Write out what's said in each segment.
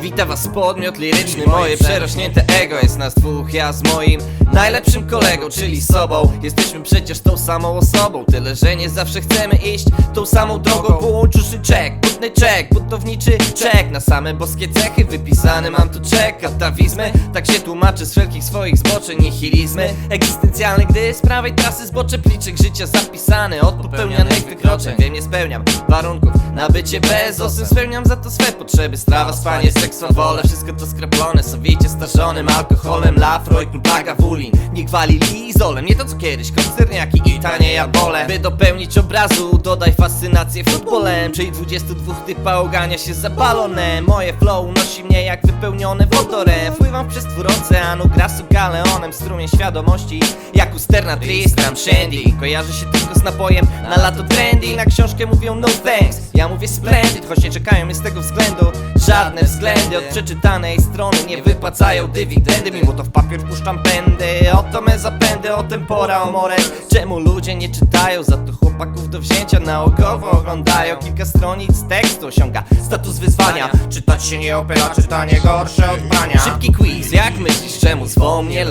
Wita was podmiot liryczny, moje przerośnięte ego Jest nas dwóch, ja z moim najlepszym kolegą, czyli sobą. Jesteśmy przecież tą samą osobą Tyle, że nie zawsze chcemy iść tą samą drogą. Połączysz czek, butny czek, buntowniczy czek. Na same boskie cechy wypisany mam tu czek Atawizmy, tak się tłumaczy z wszelkich swoich zboczeń Nihilizmy. Egzystencjalny, gdy z prawej trasy zboczę pliczek życia zapisany Od popełnianych wykroczeń, wiem nie spełniam warunków na bycie bezosem Spełniam za to swe potrzeby, strawa, spanie, seks, wolę Wszystko to skreplone, sowicie starzonym alkoholem. Lafroy, klubaga, wulin, nie gwali lizolem Nie to co kiedyś, koncerniaki i tanie jabole By dopełnić obrazu, dodaj fascynację futbolem. Czyli 22 typa ogania się za balonem. Moje flow unosi mnie jak wypełnione wodorem. Pływam przez twór oceanu, grasu galeonem. Strumień świadomości, jak usterna Tristram Shandy. Kojarzy się tylko z napojem, na lato trendy. Na książkę mówią no thanks, ja mówię splendid Choć nie czekają mnie z tego względu. Żadne względy od przeczytanej strony Nie wypłacają dywidendy. Mimo to w papier wpuszczam pędy Oto me zapędy, o tempora, o more Czemu ludzie nie czytają? Za to chłopaków do wzięcia naokowo oglądają. Kilka stronic tekstu osiąga status wyzwania. Czytać się nie opera, czytanie gorsze od prania. Szybki quiz, jak myślisz czemu zwą mnie?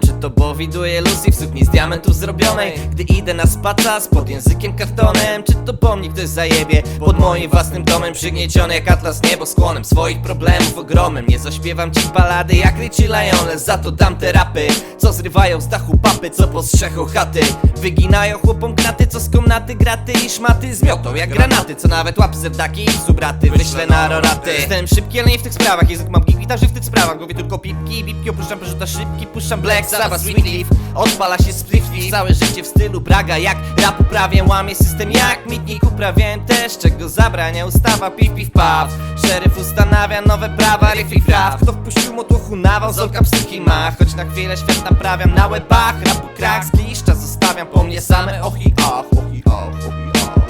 Czy to bo widuje Lucy w sukni z diamentów zrobionej? Gdy idę na spaca z pod językiem kartonem Czy to po mnie ktoś zajebie? Pod moim własnym domem przygnieciony jak atlas nieboskłonem Swoich problemów ogromem Nie zaśpiewam ci balady jak Richie Lionel Za to dam te rapy, co zrywają z dachu papy Co postrzechą chaty Wyginają chłopom kraty, co z komnaty graty i szmaty Zmiotą jak granaty, co nawet łap zerdaki i subraty Wyślę na roraty Jestem szybki, ale nie w tych sprawach Język mam gitarzy w tych sprawach Głowie tylko pipki, bipki, opuszczam porzuta szybki Puszczam black, Sabbath, sweet leaf. Odpala się spliff Całe życie w stylu Braga Jak rap uprawię, łamię system jak mitnik Uprawiałem też, czego zabrania ustawa Pipi w paw. Szeryf ustanawia nowe prawa Riff i praw. Kto wpuścił motłochu nawał, zolka psychi ma. Choć na chwilę świat naprawiam na łebach Rapu krak z kliszcza zostawiam po mnie same och i och, och i och, och i och.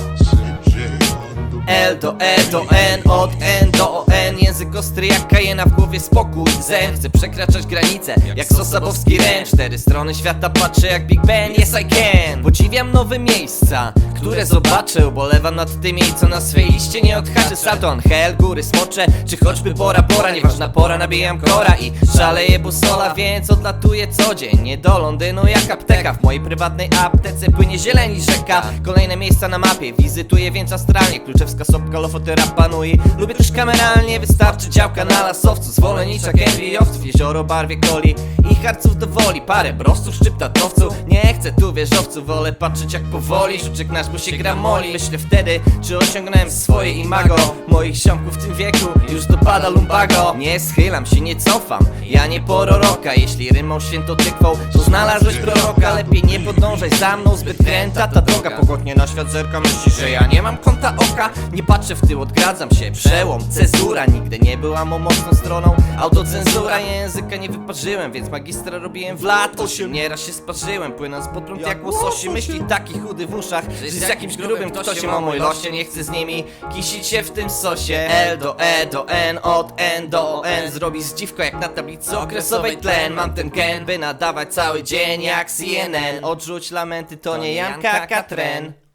L do E do N, od N do O N Język ostry jak kajena, w głowie spokój, zen. Chcę przekraczać granice, jak Sosabowski Ren Cztery strony świata patrzę jak Big Ben, yes I can. Podziwiam nowe miejsca, które zobaczę Ubolewam nad tymi, co na swej liście nie odhaczy Saturn, Hell, góry, smocze, czy choćby Bora Bora Nieważna pora, nabijam kora i szaleję busola Więc odlatuję co dzień, nie do Londynu jak apteka W mojej prywatnej aptece płynie zieleń i rzeka. Kolejne miejsca na mapie, wizytuję więc astralnie. Kluczewska sopka, lofotera panuje. Lubię też kameralnie, wystarczy działka na lasowcu Zwolennicza gębiowców, jezioro barwie coli I harców do woli, parę brostów, szczyp tatowców Nie chcę tu wieżowców, wolę patrzeć jak powoli. Żuczek nasz, bo się gra moli. Myślę wtedy, czy osiągnąłem swoje imago. Moich ziomków w tym wieku już dopada lumbago. Nie schylam się, nie cofam, ja nie pororoka. Jeśli rymą święto tykwą, to znalazłeś proroka. Lepiej nie podążaj za mną, zbyt kręta ta droga Pogodnie na świat zerka, myślisz, że ja nie mam kąta oka. Nie patrzę w tył, odgradzam się, przełom, cezura. Nigdy nie byłam o mocną stroną. Autocenzura, ja języka nie wyparzyłem Więc magistra robiłem w lat osiem. Nieraz się sparzyłem, płynąc pod prąd jak łososi. Myśli taki chudy w uszach, że z jakimś grubym ktoś ma mój losie. Nie chcę z nimi kisić się w tym sosie. L do E do N, od N do N. Zrobi zdziwko jak na tablicy okresowej tlen. Mam ten gen, by nadawać cały dzień jak CNN Odrzuć lamenty, to nie Janka Katren Amen.